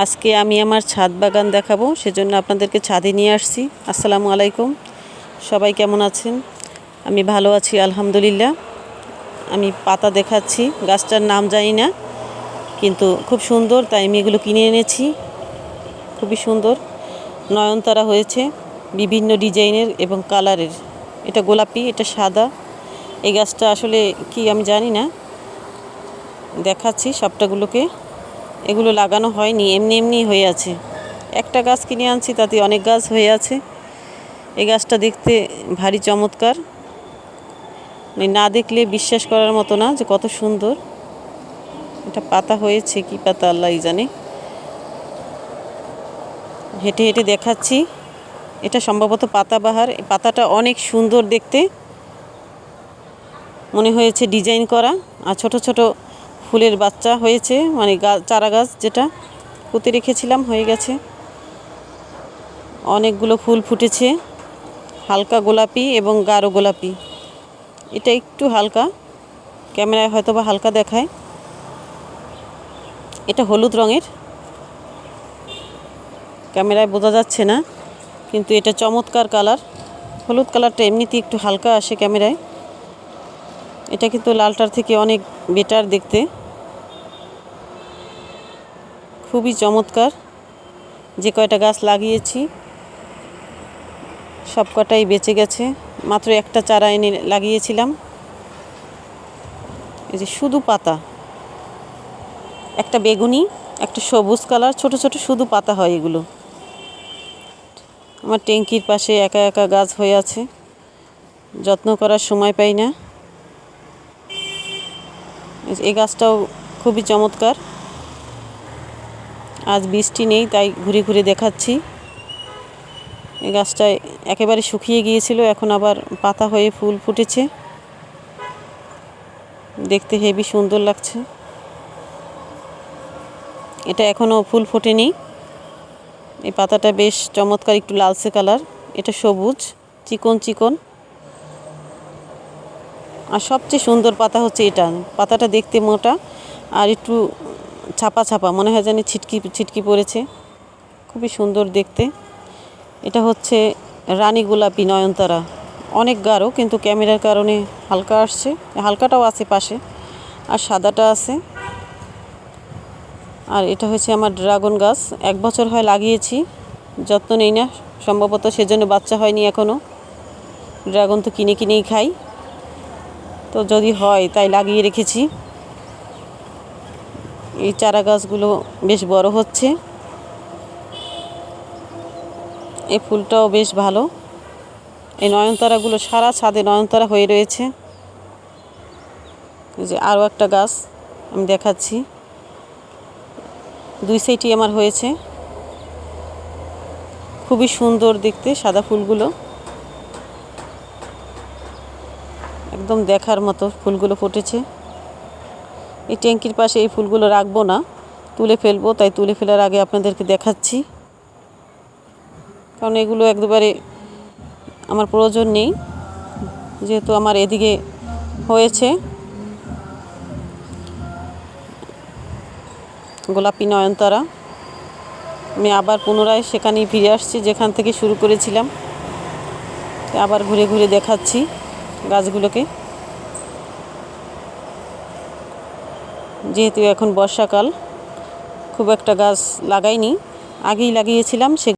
আজকে আমি আমার ছাদ বাগান দেখাবো, সেজন্য আপনাদেরকে ছাদে নিয়ে আসছি। আসসালামু আলাইকুম। সবাই কেমন আছেন? আমি ভালো আছি, আলহামদুলিল্লাহ। আমি পাতা দেখাচ্ছি, গাছটার নাম জানি না, কিন্তু খুব সুন্দর, তাই আমি এগুলো কিনে এনেছি। খুবই সুন্দর। নয়নতারা হয়েছে, বিভিন্ন ডিজাইনের এবং কালারের। এটা গোলাপি, এটা সাদা। এই গাছটা আসলে কি আমি জানি না। দেখাচ্ছি সবটাগুলোকে। এগুলো লাগানো হয়নি, এমনি এমনি হয়ে আছে। একটা গাছ কিনে আনছি, তাতে অনেক গাছ হয়ে আছে। এই গাছটা দেখতে ভারী চমৎকার। মানে না দেখলে বিশ্বাস করার মতো না যে কত সুন্দর। এটা পাতা হয়েছে কি পাতা, আল্লাহ জানে। হেঁটে হেঁটে দেখাচ্ছি। এটা সম্ভবত পাতাবাহার। এই পাতাটা অনেক সুন্দর দেখতে। মনে হয়েছে ডিজাইন করা। আর ছোট ছোট ফুলের বাচ্চা হয়েছে মানে চারা গাছ যেটা পুঁতে রেখেছিলাম, হয়ে গেছে। অনেকগুলো ফুল ফুটেছে, হালকা গোলাপি এবং গাঢ় গোলাপি। এটা একটু হালকা, ক্যামেরায় হয়তো বা হালকা দেখায়। এটা হলুদ রঙের। ক্যামেরায় বোঝা যাচ্ছে না, কিন্তু এটা চমৎকার কালার। হলুদ কালারটা এমনিতেই একটু হালকা আসে ক্যামেরায়। এটা কিন্তু লালটার থেকে অনেক বেটার দেখতে। খুবই চমৎকার। যে কয়টা গাছ লাগিয়েছি, সব কটাই বেঁচে গেছে। মাত্র একটা চারা এনে লাগিয়েছিলাম। এই যে শুধু পাতা। একটা বেগুনি, একটা সবুজ কালার, ছোট ছোট শুধু পাতা হয় এগুলো। আমার ট্যাঙ্কির পাশে একা একা গাছ হয়ে আছে। যত্ন করার সময় পাই না। এই গাছটাও খুবই চমৎকার। আজ বৃষ্টি নেই, তাই ঘুরে ঘুরে দেখাচ্ছি। এই গাছটায় একেবারে শুকিয়ে গিয়েছিল, এখন আবার পাতা হয়ে ফুল ফুটেছে। দেখতে হেবি সুন্দর লাগছে। এটা এখনও ফুল ফোটেনি। এই পাতাটা বেশ চমৎকার, একটু লালচে কালার। এটা সবুজ, চিকন চিকন। আর সবচেয়ে সুন্দর পাতা হচ্ছে এটা, পাতাটা দেখতে মোটা। আর একটু ছাপা ছাপা, মনে হয় জানি ছিটকি ছিটকি পড়েছে। খুবই সুন্দর দেখতে। এটা হচ্ছে রানী গোলাপি নয়নতারা। অনেক গাঢ়, কিন্তু ক্যামেরার কারণে হালকা আসছে। হালকাটাও আছে পাশে, আর সাদাটা আছে। আর এটা হচ্ছে আমার ড্রাগন গাছ। এক বছর হয় লাগিয়েছি, যত্ন নেই না, সম্ভবত সেজন্য বাচ্চা হয়নি এখনও ড্রাগন তো কিনে, কিনেই খাই। তো যদি হয়, তাই লাগিয়ে রেখেছি। এই চারা গাছগুলো বেশ বড় হচ্ছে। এই ফুলটাও বেশ ভালো। এই নয়নতারাগুলো সারা ছাদে নয়নতারা হয়ে রয়েছে। যে আরও একটা গাছ আমি দেখাচ্ছি। দুই সাইডই আমার হয়েছে। খুবই সুন্দর দেখতে সাদা ফুলগুলো। একদম দেখার মতো ফুলগুলো ফুটেছে। এই ট্যাঙ্কির পাশে এই ফুলগুলো রাখব না। তুলে ফেলব, তাই তুলে ফেলার আগে আপনাদেরকে দেখাচ্ছি। কারণ এগুলো একবারে আমার প্রয়োজন নেই, যেহেতু আমার এদিকে হয়েছে। গোলাপি নয়নতারা। আমি আবার পুনরায় সেখানেই ফিরে আসছি, যেখান থেকে শুরু করেছিলাম। আবার ঘুরে ঘুরে দেখাচ্ছি গাছগুলোকে। যেহেতু এখন বর্ষাকাল খুব একটা গাছ লাগাইনি। আগেই লাগিয়েছিলাম সে